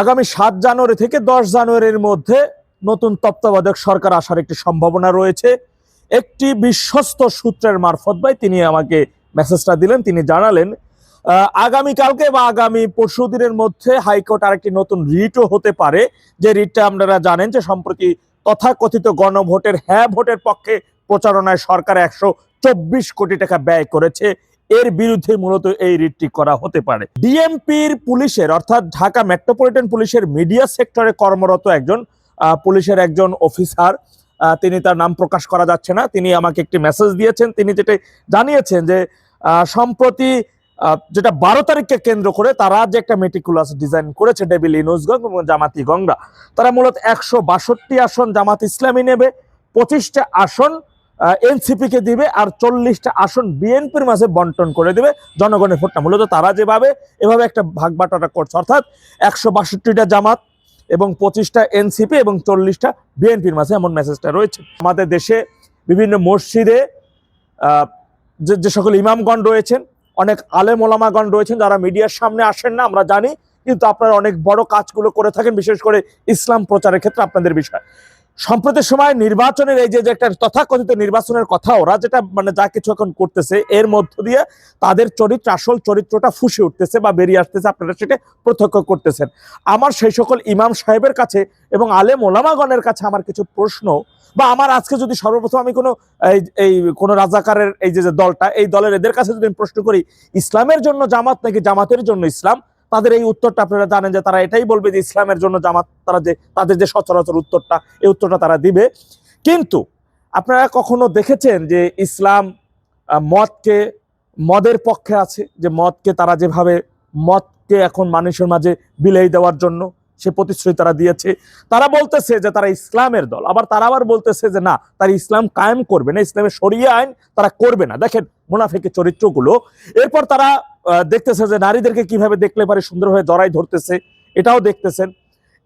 আগামী সাত জানুয়ারি থেকে দশ জানুয়ারির মধ্যে নতুন তত্ত্বাবধায়ক সরকার আসার একটি সম্ভাবনা রয়েছে। একটি বিশ্বস্ত সূত্রের মারফত ভাই তিনি আমাকে মেসেজটা দিলেন, তিনি জানালেন আগামীকালকে বা আগামী পরশু দিনের মধ্যে হাইকোর্ট আরেকটি নতুন রিটও হতে পারে। যে রিটটা আপনারা জানেন যে সম্প্রতি তথাকথিত গণভোটের হ্যাঁ ভোটের পক্ষে প্রচারণায় সরকার একশো চব্বিশ কোটি টাকা ব্যয় করেছে। এর বিরুদ্ধে মূলত এই রিটটি করা হতে পারে। ডিএমপির পুলিশের, অর্থাৎ ঢাকা মেট্রোপলিটন পুলিশের মিডিয়া সেক্টরে কর্মরত একজন পুলিশের একজন অফিসার তিনি তার নাম প্রকাশ করা যাচ্ছে না। তিনি আমাকে একটি মেসেজ দিয়েছেন। তিনি যেটা জানিয়েছেন যে সম্প্রতি যেটা বারো তারিখকে কেন্দ্র করে তারা যে একটা মেটিকুলাস ডিজাইন করেছে ডেবিল ইনুসগঞ্জ এবং জামাতি গঙ্গা। তারা মূলত একশো বাষট্টি আসন জামাত ইসলামী নেবে, পঁচিশটা আসন এনসিপি কে দিবে আর চল্লিশটা আসন বিএনপির মাঝে বন্টন করে দিবে। জনগণের ভোটটা মূলত তারা যেভাবে, এভাবে একটা ভাগ বাটোয়ারা করছে। অর্থাৎ একশো বাষট্টিটা জামাত এবং পঁচিশটা এনসিপি এবং চল্লিশটা বিএনপির মাঝে এমন মেসেজটা রয়েছে। আমাদের দেশে বিভিন্ন মসজিদে যে যে সকল ইমামগণ রয়েছেন, অনেক আলেম ওলামাগণ রয়েছেন, যারা মিডিয়ার সামনে আসেন না, আমরা জানি, কিন্তু আপনারা অনেক বড় কাজগুলো করে থাকেন, বিশেষ করে ইসলাম প্রচারের ক্ষেত্রে আপনাদের বিষয়। সম্প্রতি সময় নির্বাচনের এই যে একটা তথাকথিত নির্বাচনের কথা, ওরা যেটা মানে যা কিছু এখন করতেছে, এর মধ্য দিয়ে তাদের চরিত্র, আসল চরিত্রটা ফুসে উঠতেছে বা বেরিয়ে আসতেছে, আপনারা সেটা প্রত্যক্ষ করতেছেন। আমার সেই সকল ইমাম সাহেবের কাছে এবং আলেম ওলামাগণের কাছে আমার কিছু প্রশ্ন বা আমার আজকে যদি সর্বপ্রথম আমি কোনো, এই এই কোনো রাজাকারের এই যে দলটা, এই দলের এদের কাছে যদি আমি প্রশ্ন করি, ইসলামের জন্য জামাত নাকি জামাতের জন্য ইসলাম? তাদের এই উত্তরটা আপনারা জানেন যে তারা এটাই বলবে যে ইসলামের জন্য জামাত, তারা যে, তাদের যে সচরাচর উত্তরটা, এই উত্তরটা তারা দিবে। কিন্তু আপনারা কখনো দেখেছেন যে ইসলাম মদকে মদের পক্ষে আছে? যে মদকে তারা যেভাবে মদকে এখন মানুষের মাঝে বিলাই দেওয়ার জন্য সে প্রতিশ্রুতি তারা দিয়েছে। তারা বলতেছে যে তারা ইসলামের দল। আবার তারা আবার বলতেছে যে না, তারা ইসলাম কায়েম করবে না। ইসলামের সরিয়ে আইন তারা করবে না। দেখেন মুনাফিকের চরিত্রগুলো। এরপর তারা দেখতেছে যে নারীদেরকে কীভাবে দেখলে পারে সুন্দরভাবে জড়াই ধরতেছে, এটাও দেখতেছেন।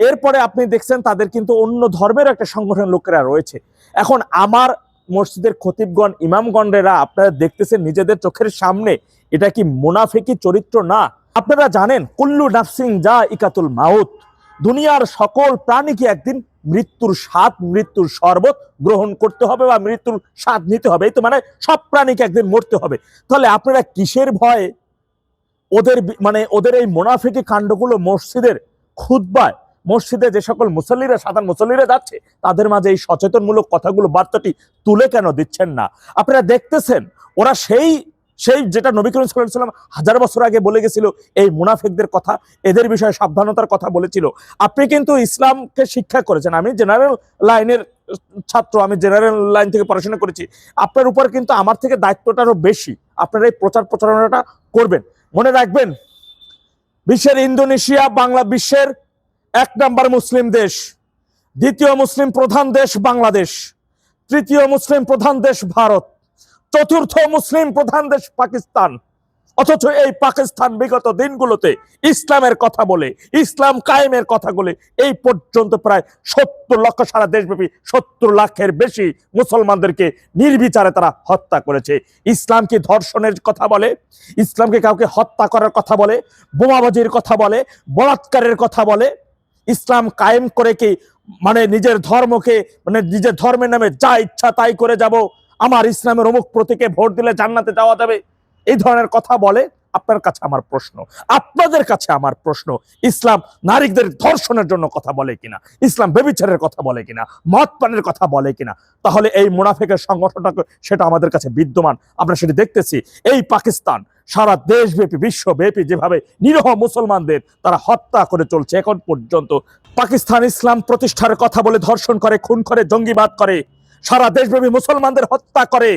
এরপরে আপনি দেখছেন তাদের কিন্তু অন্য ধর্মের একটা সংগঠন লোকেরা রয়েছে। এখন আমার মসজিদের খতিবগণ, ইমামগণেরা, আপনারা দেখতেছেন নিজেদের চোখের সামনে, এটা কি মুনাফিকি চরিত্র? না। আপনারা জানেন, কুল্লু নাফসিং যা ইকাতুল মাউত, দুনিয়ার সকল প্রাণীকে একদিন মৃত্যুর স্বাদ, মৃত্যুর শরবত গ্রহণ করতে হবে বা মৃত্যুর স্বাদ নিতে হবে। এই তো মানে সব প্রাণীকে একদিন মরতে হবে। তাহলে আপনারা কিসের ভয়ে ওদের মানে ওদের এই মোনাফিকি কাণ্ডগুলো মসজিদের খুদ্বায় মসজিদে যে সকল মুসল্লিরা, সাধারণ মুসল্লিরা যাচ্ছে, তাদের মাঝে এই সচেতনমূলক কথাগুলো, বার্তাটি তুলে কেন দিচ্ছেন না? আপনারা দেখতেছেন, ওরা সেই সেই যেটা নবী করিম সাল্লাম হাজার বছর আগে বলে গেছিল, এই মুনাফিকদের কথা, এদের বিষয়ে সাবধানতার কথা বলেছিল। আপনি কিন্তু ইসলামকে শিক্ষা করেছেন। আমি জেনারেল লাইনের ছাত্র, আমি জেনারেল লাইন থেকে পড়াশোনা করেছি। আপনার উপর কিন্তু আমার থেকে দায়িত্বটা আরও বেশি। আপনারা এই প্রচার প্রচারণাটা করবেন। মনে রাখবেন, বিশ্বের ইন্দোনেশিয়া বাংলা বিশ্বের এক নাম্বার মুসলিম দেশ, দ্বিতীয় মুসলিম প্রধান দেশ বাংলাদেশ, তৃতীয় মুসলিম প্রধান দেশ ভারত, চতুর্থ মুসলিম প্রধান দেশ পাকিস্তান। অথচ এই পাকিস্তান বিগত দিনগুলোতে ইসলামের কথা বলে, ইসলাম কায়েমের কথা বলে, এই পর্যন্ত প্রায় সত্তর লক্ষ সারা দেশব্যাপী সত্তর লাখের বেশি মুসলমানদেরকে নির্বিচারে তারা হত্যা করেছে। ইসলাম কি ধর্ষণের কথা বলে? ইসলামকে কাউকে হত্যা করার কথা বলে? বোমাবাজির কথা বলে? বলাৎকারের কথা বলে? ইসলাম কায়েম করে কি মানে নিজের ধর্মকে মানে নিজের ধর্মের নামে যা ইচ্ছা তাই করে যাব? আমার ইসলামের অমুক প্রতীকে ভোট দিলে জান্নাতে যাওয়া যাবে? এই ধরনের কথা বলে আপনার কাছে আমার প্রশ্ন, আপনাদের কাছে আমার প্রশ্ন, ইসলাম নারীদের ধর্ষণের জন্য কথা বলে কিনা, ইসলাম বেবিচারের কথা বলে কিনা, মদ পানের কথা বলে কিনা, তাহলে এই মুনাফিকের সংগঠনটা সেটা আমাদের কাছে বিদ্যমান। আমরা সেটি দেখতেছি, এই পাকিস্তান সারা দেশব্যাপী, বিশ্বব্যাপী যেভাবে নিরহ মুসলমানদের তারা হত্যা করে চলছে, এখন পর্যন্ত পাকিস্তান ইসলাম প্রতিষ্ঠার কথা বলে ধর্ষণ করে, খুন করে, জঙ্গিবাদ করে, সারা দেশব্যাপী মুসলমানদের হত্যা করে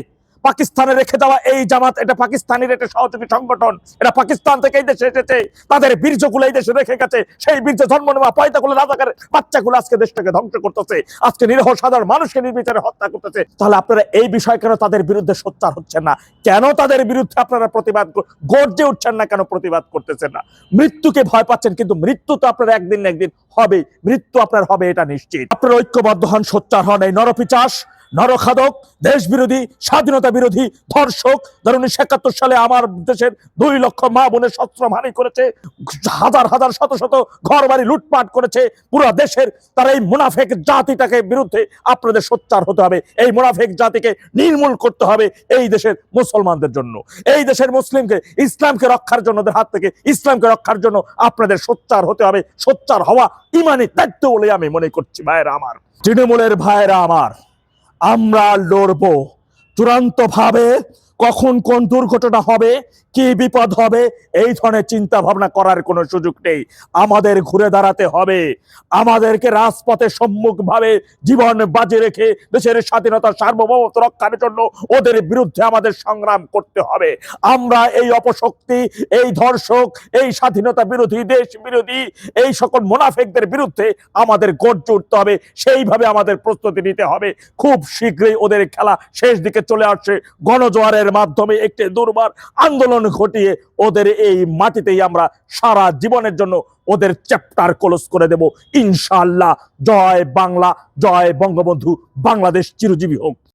পাকিস্তানে রেখে দেওয়া এই জামাত, এটা পাকিস্তানের একটা সহযোগী সংগঠন, এটা পাকিস্তান থেকে এই দেশে এসেছে, তাদের বীর্যগুলো এই দেশে রেখে গেছে, সেই বীর্য জন্ম নেওয়া পয়দাগুলো রাজাকার বাচ্চাগুলো আজকে দেশটাকে ধ্বংস করতেছে, আজকে নিরহ সাধারণ মানুষকে নির্বিচারে হত্যা করতেছে, তাহলে আপনারা এই বিষয় কেন তাদের বিরুদ্ধে সোচ্চার হচ্ছেন না? কেন তাদের বিরুদ্ধে আপনারা প্রতিবাদ গর্জে উঠছেন না কেন প্রতিবাদ করতেছেন না? মৃত্যুকে ভয় পাচ্ছেন কিন্তু মৃত্যু তো আপনার একদিন না একদিন হবে মৃত্যু আপনার হবে এটা নিশ্চিত। আপনারা ঐক্যবদ্ধ হন, সোচ্চার হন, এই নরপিচাস। নরখাদক দেশ বিরোধী স্বাধীনতা বিরোধী ধর্ষক। ধরুন উনিশশো একাত্তর সালে আমার দেশের দুই লক্ষ মা বোনের শস্ত্রহানি করেছে, হাজার হাজার, শত শত ঘর বাড়ি লুটপাট করেছে পুরো দেশের। তার এই মুনাফেক জাতিটাকে বিরুদ্ধে আপনাদের সোচ্চার হতে হবে। এই মুনাফেক জাতিকে নির্মূল করতে হবে এই দেশের মুসলমানদের জন্য। এই দেশের মুসলিমকে ইসলামকে রক্ষার জন্য হাত থেকে ইসলামকে রক্ষার জন্য আপনাদের সোচ্চার হতে হবে। সোচ্চার হওয়া ইমানি দায়িত্ব বলে আমি মনে করছি, ভাইয়েরা আমার। তৃণমূলের ভাইয়েরা আমার। আমরা লড়বো। চূড়ান্ত ভাবে কখন কোন দুর্ঘটনা হবে, কি বিপদ হবে, এই ধরনের চিন্তা ভাবনা করার কোনো সুযোগ নেই। আমাদের ঘুরে দাঁড়াতে হবে। আমাদেরকে রাজপথে সম্মুখ ভাবে জীবন বাজি রেখে দেশের স্বাধীনতা সার্বভৌমত্ব রক্ষার জন্য ওদের বিরুদ্ধে আমাদের সংগ্রাম করতে হবে। আমরা এই অপশক্তি, এই ধর্ষক, এই স্বাধীনতা বিরোধী, দেশ বিরোধী, এই সকল মুনাফেকদের বিরুদ্ধে আমাদের গর্জে উঠতে হবে। সেইভাবে আমাদের প্রস্তুতি নিতে হবে। খুব শীঘ্রই ওদের খেলা শেষ দিকে চলে আসছে। গণজোয়ারের মাধ্যমে একটি দুর্বার আন্দোলন ঘটিয়ে ওদের এই মাটিতেই আমরা সারা জীবনের জন্য ওদের চ্যাপ্টার ক্লোজ করে দেব। ইনশাল্লাহ জয় বাংলা, জয় বঙ্গবন্ধু। বাংলাদেশ চিরজীবী হোক।